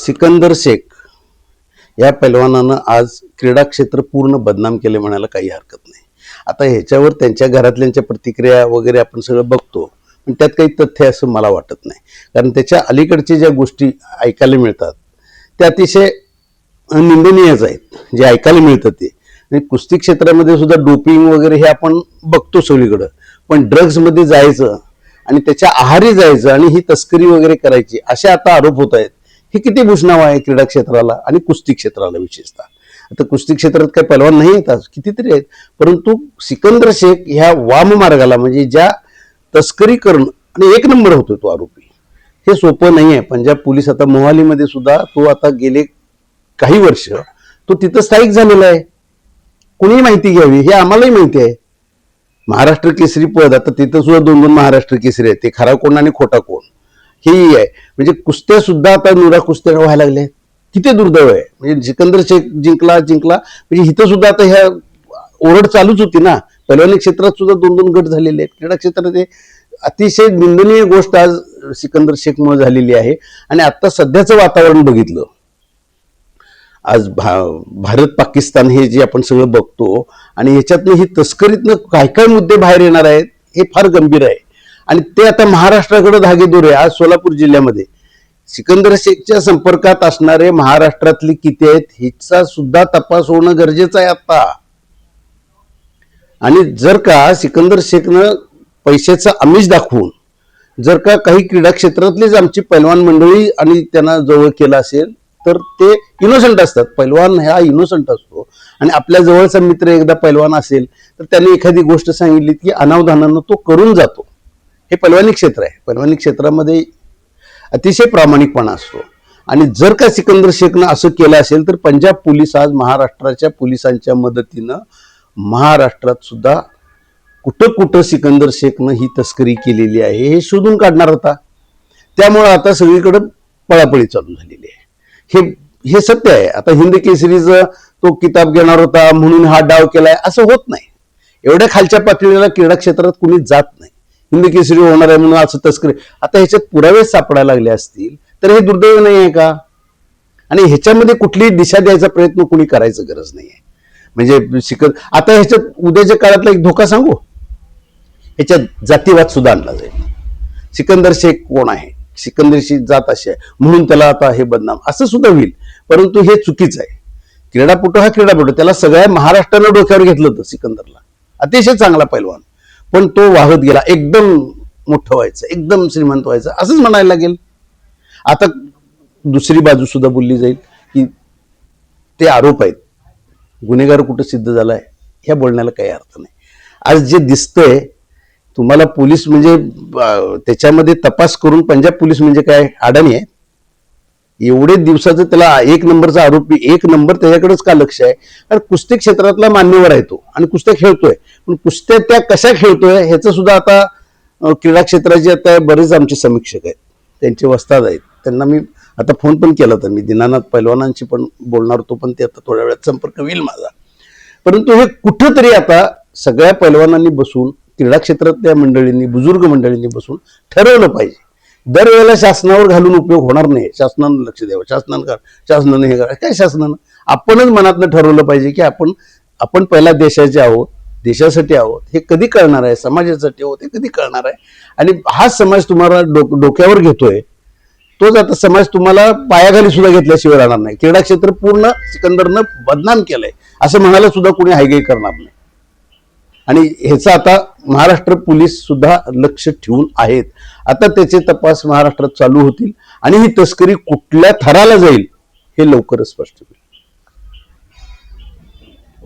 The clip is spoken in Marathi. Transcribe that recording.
सिकंदर शेख या पैलवानानं आज क्रीडा क्षेत्र पूर्ण बदनाम केले म्हणायला काही हरकत नाही. आता ह्याच्यावर त्यांच्या घरातल्यांच्या प्रतिक्रिया वगैरे आपण सगळं बघतो पण त्यात काही तथ्य असं मला वाटत नाही. कारण त्याच्या अलीकडच्या ज्या गोष्टी ऐकायला मिळतात त्या अतिशय निंदनीयच आहेत जे ऐकायला मिळतं ते. आणि कुस्ती क्षेत्रामध्ये सुद्धा डोपिंग वगैरे हे आपण बघतो सगळीकडं. पण ड्रग्जमध्ये जायचं आणि त्याच्या आहारी जायचं आणि ही तस्करी वगैरे करायची असे आता आरोप होत आहेत. हे किती भूषणाव आहे क्रीडा क्षेत्राला आणि कुस्ती क्षेत्राला विशेषतः? आता कुस्ती क्षेत्रात काही पैलवान नाही येतात कितीतरी आहेत. परंतु सिकंदर शेख ह्या वाम मार्गाला म्हणजे ज्या तस्करी करून आणि एक नंबर होतो तो आरोपी. हे सोपं नाही आहे. पंजाब पोलीस आता मोहालीमध्ये सुद्धा तो आता गेले काही वर्ष तो तिथं स्थायिक झालेला आहे. कुणीही माहिती घ्यावी हे आम्हालाही माहिती आहे. महाराष्ट्र केसरी पद आता तिथं सुद्धा दोन दोन महाराष्ट्र केसरी आहेत. ते खरा कोण आणि खोटा कोण? हेही आहे. म्हणजे कुस्त्या सुद्धा आता नुरा कुस्त्या व्हायला लागल्या किती दुर्दैव आहे. म्हणजे सिकंदर शेख जिंकला जिंकला. म्हणजे इथं सुद्धा आता ह्या ओरड चालूच होती ना. पैलवानी क्षेत्रात सुद्धा दोन दोन गट झालेले आहेत. क्रीडा क्षेत्रात हे अतिशय निंदनीय गोष्ट आज सिकंदर शेखमुळे झालेली आहे. आणि आता सध्याचं वातावरण बघितलं. आज भा भारत पाकिस्तान हे जे आपण सगळं बघतो. आणि ह्याच्यातनं ही तस्करीतनं काय काय मुद्दे बाहेर येणार आहेत हे फार गंभीर आहे. आणि ते आता महाराष्ट्राकडे धागेदोरे आज सोलापूर जिल्ह्यामध्ये. सिकंदर शेखच्या संपर्कात असणारे महाराष्ट्रातली किती आहेत हिचा सुद्धा तपास होणं गरजेचं आहे आता. आणि जर का सिकंदर शेखनं पैशाचं आमिष दाखवून जर का काही क्रीडा क्षेत्रातलीच आमची पैलवान मंडळी आणि त्यांना जवळ केलं असेल तर ते इनोसंट असतात. पैलवान हा इनोसंट असतो. आणि आपल्या जवळचा मित्र एकदा पैलवान असेल तर त्याने एखादी गोष्ट सांगितली की अनावधानानं तो करून जातो. हे पैलवानी क्षेत्र आहे. पैलवानी क्षेत्रामध्ये अतिशय प्रामाणिकपणा असतो. आणि जर का सिकंदर शेखनं असं केलं असेल तर पंजाब पोलीस आज महाराष्ट्राच्या पोलिसांच्या मदतीनं महाराष्ट्रात सुद्धा कुठं कुठं सिकंदर शेखनं ही तस्करी केलेली आहे हे शोधून काढणार होता. त्यामुळं आता सगळीकडं पळापळी चालू झालेली आहे. हे हे सत्य आहे. आता हिंद केसरीचं तो किताब घेणार होता म्हणून हा डाव केलाय असं होत नाही. एवढ्या खालच्या पातळीला क्रीडा क्षेत्रात कुणी जात नाही. हिंद केसरी होणार आहे म्हणून असं तस्करी. आता ह्याच्यात पुरावे सापडायला लागले असतील तर हे दुर्दैव नाही आहे का? आणि ह्याच्यामध्ये कुठलीही दिशा द्यायचा प्रयत्न कुणी करायचं गरज नाही आहे म्हणजे शिकत आता ह्याच्यात उद्याच्या काळातला एक धोका सांगू? ह्याच्यात जातीवाद सुद्धा आणला जाईल. सिकंदर शेख कोण आहे? सिकंदरशी जात अशी आहे. म्हणून त्याला आता हे बदनाम. असं सुद्धा होईल. परंतु हे चुकीचं आहे. क्रीडापटू हा क्रीडापटू त्याला सगळ्या महाराष्ट्रानं डोक्यावर घेतलं होतं सिकंदरला. अतिशय चांगला पैलवान. पण तो वाहत गेला. एकदम मोठं व्हायचं एकदम श्रीमंत व्हायचं. असंच म्हणायला लागेल. आता दुसरी बाजू सुद्धा बोलली जाईल की ते आरोप आहेत. गुन्हेगार कुठं सिद्ध झालाय ह्या बोलण्याला काही अर्थ नाही. आज जे दिसतंय तुम्हाला पोलीस म्हणजे त्याच्यामध्ये तपास करून पंजाब पोलीस म्हणजे काय अडाणी आहे? एवढे दिवसाचं त्याला एक नंबरचा आरोपी एक नंबर त्याच्याकडेच का लक्ष आहे? कारण कुस्ती क्षेत्रातला मान्यवर आहे तो आणि कुस्त्या खेळतोय. पण कुस्त्या त्या कशा खेळतोय ह्याचं सुद्धा आता क्रीडा क्षेत्राचे आता बरेच आमचे समीक्षक आहेत. त्यांचे वस्ताद आहेत. त्यांना मी आता फोन पण केला होता. मी दिनानाथ पैलवानांशी पण बोलणार होतो पण ते आता थोड्या वेळात संपर्क होईल माझा. परंतु हे कुठंतरी आता सगळ्या पैलवानांनी बसून क्रीडा क्षेत्रातल्या मंडळींनी बुजुर्ग मंडळींनी बसून ठरवलं पाहिजे. दरवेळेला शासनावर घालून उपयोग होणार नाही. शासनानं लक्ष द्यावं. शासनानं कर शासनानं हे करा काय शासनानं? आपणच मनातनं ठरवलं पाहिजे की आपण आपण पहिला देशाचे आहोत देशासाठी आहोत. हे कधी कळणार आहे? समाजासाठी आहोत हे कधी कळणार आहे? आणि हाच समाज तुम्हाला डोक डोक्यावर घेतोय. तोच आता समाज तुम्हाला पायाखाली सुद्धा घेतल्याशिवाय राहणार नाही. क्रीडा क्षेत्र पूर्ण सिकंदरनं बदनाम केलंय. असं म्हणायला सुद्धा कोणी हायगाई करणार नाही. आणि ह्याचं आता महाराष्ट्र पोलीस सुद्धा लक्ष ठेवून आहेत. आता त्याचे तपास महाराष्ट्रात चालू होतील आणि ही तस्करी कुठल्या थराला जाईल हे लवकरच स्पष्ट होईल.